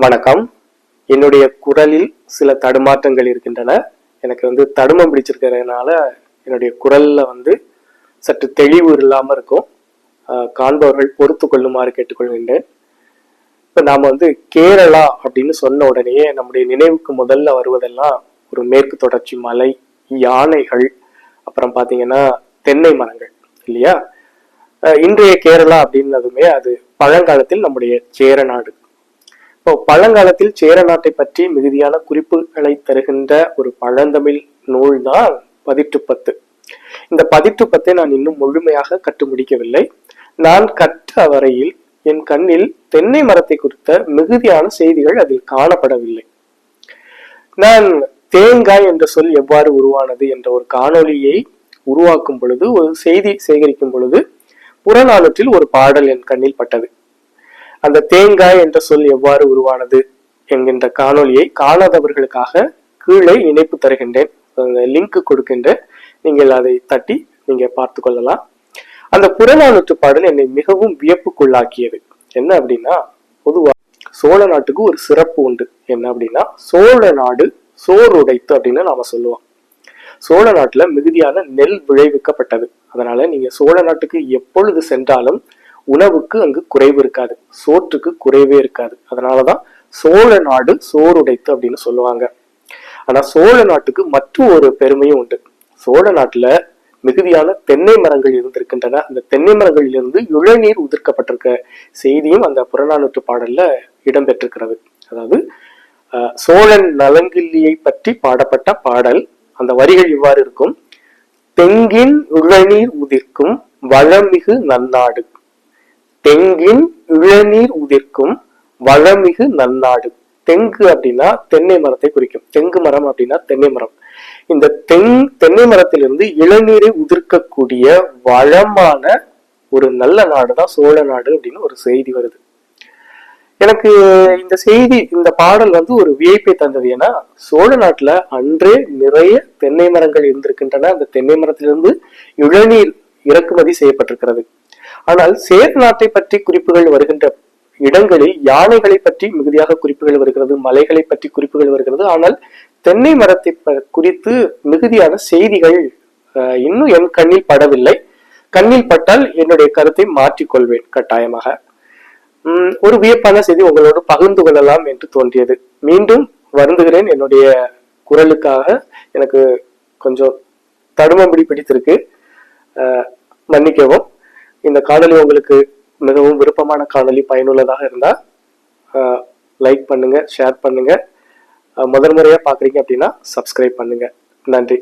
வணக்கம். என்னுடைய குரலில் சில தடுமாற்றங்கள் இருக்கின்றன. எனக்கு வந்து தடுமம் பிடிச்சிருக்கிறதுனால என்னுடைய குரலில் வந்து சற்று தெளிவு இல்லாமல் இருக்கும். காண்பவர்கள் பொறுத்து கொள்ளுமாறு கேட்டுக்கொள்கின்றேன். இப்போ நாம் வந்து கேரளா அப்படின்னு சொன்ன உடனேயே நம்முடைய நினைவுக்கு முதல்ல வருவதெல்லாம் ஒரு மேற்கு தொடர்ச்சி மலை யானைகள் அப்புறம் பார்த்தீங்கன்னா தென்னை மரங்கள் இல்லையா? இன்றைய கேரளா அப்படின்னதுமே அது பழங்காலத்தில் நம்முடைய சேர நாடு இப்போ பழங்காலத்தில் சேர நாட்டை பற்றி மிகுதியான குறிப்புகளை தருகின்ற ஒரு பழந்தமிழ் நூல் தான் பதிற்றுப்பத்து இந்த பதிற்றுப்பத்தை நான் இன்னும் முழுமையாக கற்று முடிக்கவில்லை நான் கற்ற வரையில் என் கண்ணில் தென்னை மரத்தை குறித்த மிகுதியான செய்திகள் அதில் காணப்படவில்லை. நான் தேங்காய் என்ற சொல் எவ்வாறு உருவானது என்ற ஒரு காணொளியை உருவாக்கும் பொழுது ஒரு செய்தி சேகரிக்கும் பொழுது புறநானூற்றில் ஒரு பாடல் என் கண்ணில் பட்டது. அந்த தேங்காய் என்ற சொல் எவ்வாறு உருவானது என்கின்ற காணொளியை காணாதவர்களுக்காக கீழே இணைப்பு தருகின்றேன். லிங்க் கொடுக்கின்றேன் நீங்கள் அதை தட்டி நீங்க பார்த்து கொள்ளலாம். அந்த புறநானூற்று பாடல் என்னை மிகவும் வியப்புக்குள்ளாக்கியது. என்ன அப்படின்னா பொதுவா சோழ நாட்டுக்கு ஒரு சிறப்பு உண்டு. என்ன அப்படின்னா சோழ நாடு சோறு உடைத்து அப்படின்னு நாம சொல்லுவோம். சோழ நாட்டுல மிகுதியான நெல் விளைவிக்கப்பட்டது. அதனால நீங்க சோழ நாட்டுக்கு எப்பொழுது சென்றாலும் உணவுக்கு அங்கு குறைவு இருக்காது. சோற்றுக்கு குறைவே இருக்காது. அதனாலதான் சோழ நாடு சோறுடைத்து அப்படின்னு சொல்லுவாங்க. ஆனா சோழ நாட்டுக்கு மற்றும் ஒரு பெருமையும் உண்டு. சோழ நாட்டுல மிகுதியான தென்னை மரங்கள் இருந்திருக்கின்றன. அந்த தென்னை மரங்களில் இருந்து இளநீர் உதிர்க்கப்பட்டிருக்க செய்தியும் அந்த புறநானூற்று பாடல்ல இடம்பெற்றிருக்கிறது. அதாவது சோழன் நலங்கிள்ளியை பற்றி பாடப்பட்ட பாடல் அந்த வரிகள் இவ்வாறு இருக்கும். தெங்கின் இளநீர் உதிர்க்கும் வளமிகு நன்னாடு. தெங்கின் இளநீர் உதிர்க்கும் வளமிகு நன்னாடு தெங்கு அப்படின்னா தென்னை மரத்தை குறிக்கும். தெங்கு மரம் அப்படின்னா தென்னை மரம். இந்த தெங் தென்னை மரத்திலிருந்து இளநீரை உதிர்க்கக்கூடிய வளமான ஒரு நல்ல நாடு தான் சோழ நாடு அப்படின்னு ஒரு செய்தி வருது. எனக்கு இந்த செய்தி இந்த பாடல் வந்து ஒரு வியப்பை தந்தது. ஏன்னா சோழ நாட்டுல அன்றே நிறைய தென்னை மரங்கள் இருந்திருக்கின்றன. அந்த தென்னை மரத்திலிருந்து இளநீர் இறக்குமதி செய்யப்பட்டிருக்கிறது. ஆனால் சேர் நாட்டை பற்றி குறிப்புகள் வருகின்ற இடங்களில் யானைகளை பற்றி மிகுதியாக குறிப்புகள் வருகிறது மலைகளை பற்றி குறிப்புகள் வருகிறது. ஆனால் தென்னை மரத்தை ப- குறித்து மிகுதியான செய்திகள் இன்னும் என் கண்ணில் படவில்லை. கண்ணில் பட்டால் என்னுடைய கருத்தை மாற்றிக்கொள்வேன் கட்டாயமாக. உம், ஒரு வியப்பான செய்தி உங்களோடு பகிர்ந்து கொள்ளலாம் என்று தோன்றியது. மீண்டும் வருந்துகிறேன் என்னுடைய குரலுக்காக. எனக்கு கொஞ்சம் தடுமம்படி பிடித்திருக்கு. மன்னிக்கவும். இந்த காணொலி உங்களுக்கு மிகவும் விருப்பமான காணொலி பயனுள்ளதாக இருந்தால் லைக் பண்ணுங்கள் ஷேர் பண்ணுங்கள் முதல் முறையாக பார்க்குறீங்க அப்படின்னா சப்ஸ்கிரைப் பண்ணுங்கள் நன்றி.